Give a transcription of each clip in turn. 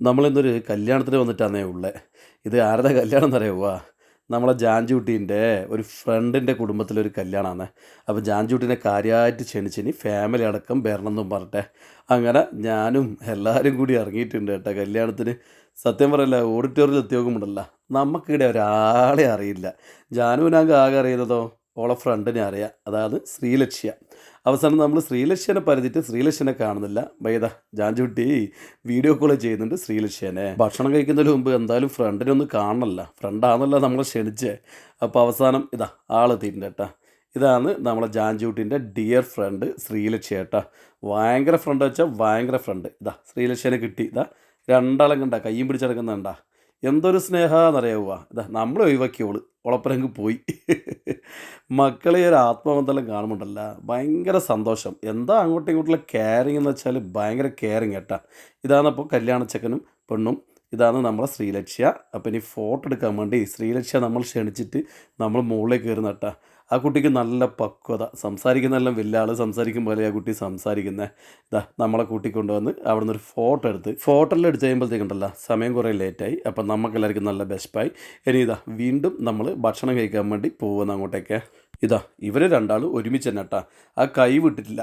നമ്മളിന്നൊരു കല്യാണത്തിന് വന്നിട്ടാന്നേ ഉള്ളേ. ഇത് ആരുടെ കല്യാണം എന്നറിയാവുക നമ്മളെ ജാൻജുട്ടീന്റെ ഒരു ഫ്രണ്ടിന്റെ കുടുംബത്തിലൊരു കല്യാണമാണ് അപ്പോൾ ജാൻജുട്ടീനെ കാര്യമായിട്ട് ക്ഷണിച്ചിനി ഫാമിലി അടക്കം വരണമെന്നും പറഞ്ഞിട്ടെ. അങ്ങനെ ഞാനും എല്ലാവരും കൂടി ഇറങ്ങിയിട്ടുണ്ട് കേട്ടോ കല്യാണത്തിന്. സത്യം പറയല്ല ഓഡിറ്റോറിയത്തിൽ എത്തി നമുക്കിടെ ഒരാളെ അറിയില്ല. ജാനുവിനാകെ ആകെ അറിയുന്നതോ? ഓളെ ഫ്രണ്ടിനെ അറിയാം. അതായത് ശ്രീലക്ഷ്യ. അവസാനം നമ്മൾ ശ്രീലക്ഷ്യനെ പരതിട്ട് ശ്രീലക്ഷ്യനെ കാണുന്നില്ല. വൈദ ജാഞ്ചുട്ടി വീഡിയോ കോൾ ചെയ്യുന്നുണ്ട് ശ്രീലക്ഷ്യനെ. ഭക്ഷണം കഴിക്കുന്നതിന് മുമ്പ് എന്തായാലും ഫ്രണ്ടിനെ ഒന്ന് കാണണമല്ല ഫ്രണ്ടാണല്ലോ നമ്മളെ ക്ഷണിച്ചേ. അപ്പോൾ അവസാനം ഇതാ ആളെത്തിയിട്ടുണ്ട് കേട്ടാ. ഇതാണ് നമ്മളെ ജാഞ്ചുട്ടിന്റെ ഡിയർ ഫ്രണ്ട് ശ്രീലക്ഷ്യ ഏട്ടാ ഭയങ്കര ഫ്രണ്ട് വെച്ചാൽ ഭയങ്കര ഫ്രണ്ട് ഇതാ ശ്രീലക്ഷ്യനെ കിട്ടി. ഇതാ രണ്ടാളും കണ്ട കയ്യും പിടിച്ചെടുക്കുന്നുണ്ടാ എന്തൊരു സ്നേഹമെന്നറിയാവുക ഇതാ നമ്മളെ ഒഴിവാക്കിയോൾ ഉളപ്പരങ്ക് പോയി. മക്കളെ ഒരു ആത്മബന്ധം കാണുമ്പോണ്ടല്ല ഭയങ്കര സന്തോഷം. എന്താ അങ്ങോട്ടും ഇങ്ങോട്ടുള്ള കെയറിങ് എന്ന് വെച്ചാൽ ഭയങ്കര കെയറിങ് കേട്ടാ ഇതാണ് അപ്പോൾ കല്യാണച്ചക്കനും പെണ്ണും ഇതാണ് നമ്മളെ ശ്രീലക്ഷ്യ. അപ്പം ഇനി ഫോട്ടോ എടുക്കാൻ വേണ്ടി ശ്രീലക്ഷ്യ നമ്മൾ ക്ഷണിച്ചിട്ട് നമ്മൾ മുകളിലേക്ക് കയറുന്ന കേട്ടാ. ആ കുട്ടിക്ക് നല്ല പക്വത. സംസാരിക്കുന്നെല്ലാം വലിയ ആൾ സംസാരിക്കും പോലെ ആ കുട്ടി സംസാരിക്കുന്നത് ഇതാ നമ്മളെ കൂട്ടിക്കൊണ്ടുവന്ന് അവിടെ നിന്ന് ഒരു ഫോട്ടോ എടുത്ത് ഫോട്ടോ എല്ലാം എടുത്ത് കഴിയുമ്പോഴത്തേക്കുണ്ടല്ലോ സമയം കുറേ ലേറ്റായി അപ്പം നമുക്കെല്ലാവർക്കും നല്ല ബെസ്റ്റായി ഇനി ഇതാ വീണ്ടും നമ്മൾ ഭക്ഷണം കഴിക്കാൻ വേണ്ടി പോകുന്ന അങ്ങോട്ടേക്ക്. ഇതാ ഇവർ രണ്ടാളും ഒരുമിച്ച് തന്നെ കേട്ടാ. ആ കൈ വിട്ടിട്ടില്ല.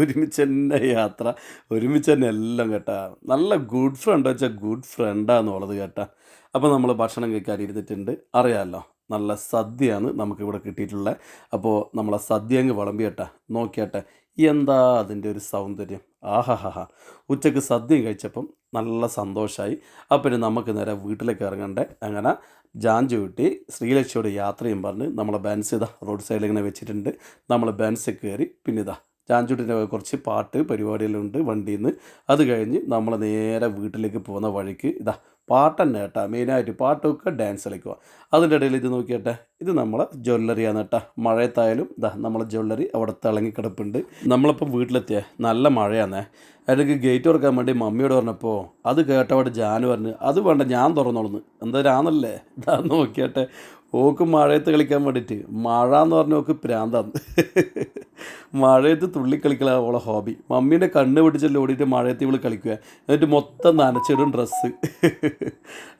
ഒരുമിച്ച് തന്നെ യാത്ര ഒരുമിച്ച് തന്നെ എല്ലാം കേട്ടാ. നല്ല ഗുഡ് ഫ്രണ്ട് വെച്ചാൽ ഗുഡ് ഫ്രണ്ടാന്നുള്ളത് കേട്ടാ. അപ്പോൾ നമ്മൾ ഭക്ഷണം കഴിക്കാൻ ഇരുന്നിട്ടുണ്ട്. അറിയാമല്ലോ നല്ല സദ്യയാണ് നമുക്കിവിടെ കിട്ടിയിട്ടുള്ളത്. അപ്പോൾ നമ്മളെ സദ്യ അങ്ങ് വിളമ്പിയട്ടെ. നോക്കിയട്ടെ എന്താ അതിന്റെ ഒരു സൗന്ദര്യം? ആഹാഹാ ഉച്ചയ്ക്ക് സദ്യ കഴിച്ചപ്പം നല്ല സന്തോഷമായി അപ്പം നമുക്ക് നേരെ വീട്ടിലേക്ക് ഇറങ്ങണ്ടേ. അങ്ങനെ ജാഞ്ചു കിട്ടി ശ്രീലക്ഷ്മിയോട് യാത്രയും പറഞ്ഞ് നമ്മളെ ബൻസ് ഇതാ റോഡ് സൈഡിൽ ഇങ്ങനെ വെച്ചിട്ടുണ്ട്. നമ്മൾ ബൻസ് കയറി പിന്നെ ഇതാ ജാഞ്ചുട്ടിന്റെ കുറച്ച് പാട്ട് പരിപാടികളുണ്ട് വണ്ടിയിൽ നിന്ന് അത് കഴിഞ്ഞ് നമ്മൾ നേരെ വീട്ടിലേക്ക് പോകുന്ന വഴിക്ക് ഇതാ പാട്ട് തന്നെ കേട്ടോ. മെയിനായിട്ട് പാട്ടൊക്കെ ഡാൻസ് കളിക്കുക. അതിന്റെ ഇടയിൽ ഇത് നോക്കിയട്ടെ. ഇത് നമ്മളെ ജ്വല്ലറിയാണ് കേട്ടോ. മഴയത്തായാലും ഇതാ നമ്മളെ ജ്വല്ലറി അവിടെ തിളങ്ങി കിടപ്പുണ്ട്. നമ്മളിപ്പം വീട്ടിലെത്തിയ. നല്ല മഴയാണേ അതിലേക്ക് ഗേറ്റ് തുറക്കാൻ വേണ്ടി മമ്മിയോട് പറഞ്ഞപ്പോൾ അത് കേട്ടവിടെ ജാനു പറഞ്ഞ് അത് വേണ്ട ഞാൻ തുറന്നോളുന്നു. എന്തായാലും ആണല്ലേ ഇതാ നോക്കിയട്ടെ. ഓക്ക് മഴയത്ത് കളിക്കാൻ വേണ്ടിയിട്ട്. മഴ എന്ന് പറഞ്ഞ ഓക്ക് പ്രാന്താന്ന് മഴയത്ത് തുള്ളി കളിക്കലാണ് അവളെ ഹോബി. മമ്മീന്റെ കണ്ണ് പിടിച്ചല്ലോ ഓടിയിട്ട് മഴയത്ത് ഇവൾ കളിക്കുക എന്നിട്ട് മൊത്തം നനച്ചിടും ഡ്രസ്സ്.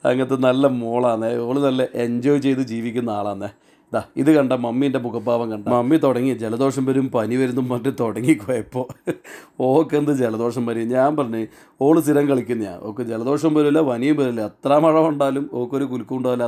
അങ്ങനത്തെ നല്ല മോളാണ് ഓൾ നല്ല എൻജോയ് ചെയ്ത് ജീവിക്കുന്ന ആളാണ് ദാ ഇത് കണ്ട മമ്മീന്റെ മുഖഭാവം കണ്ട. മമ്മി തുടങ്ങി ജലദോഷം വരും പനി വരുന്നും തുടങ്ങി കുഴപ്പോൾ ഓക്കെന്ത് ജലദോഷം വരും? ഞാൻ പറഞ്ഞു ഓൾ സ്ഥിരം കളിക്കുന്നതാണ് ഓക്ക് ജലദോഷം വരില്ല പനിയും വരില്ല. എത്ര മഴ കൊണ്ടാലും ഓക്കൊരു കുലുക്കും ഉണ്ടാവില്ല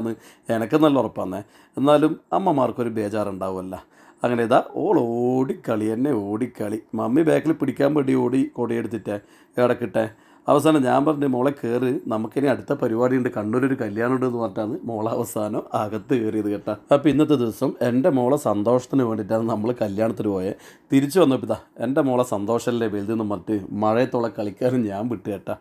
എനിക്ക് നല്ല ഉറപ്പാന്നേ. എന്നാലും അമ്മമാർക്കൊരു ബേജാറുണ്ടാവുമല്ല. അങ്ങനെ ഇതാ ഓൾ ഓടിക്കളി എന്നെ ഓടിക്കളി. മമ്മി ബാക്കിൽ പിടിക്കാൻ വേണ്ടി ഓടി കൊടിയെടുത്തിട്ടേ ഇടക്കിട്ടെ. അവസാനം ഞാൻ പറഞ്ഞു മോളെ കയറി നമുക്കിനി അടുത്ത പരിപാടി ഉണ്ട് കണ്ണൂരൊരു കല്യാണം ഉണ്ട് എന്ന് പറഞ്ഞിട്ടാണ് മോളെ അവസാനം അകത്ത് കയറിയത് കേട്ടോ. അപ്പോൾ ഇന്നത്തെ ദിവസം എന്റെ മോളെ സന്തോഷത്തിന് വേണ്ടിയിട്ടാണ് നമ്മൾ കല്യാണത്തിന് പോയത് തിരിച്ചു വന്നപ്പോൾ ഇതാ എന്റെ മോളെ സന്തോഷമല്ലേ വലുതെന്ന് പറഞ്ഞിട്ട് മഴയത്തോളം കളിക്കാനും ഞാൻ വിട്ടു കേട്ടാ.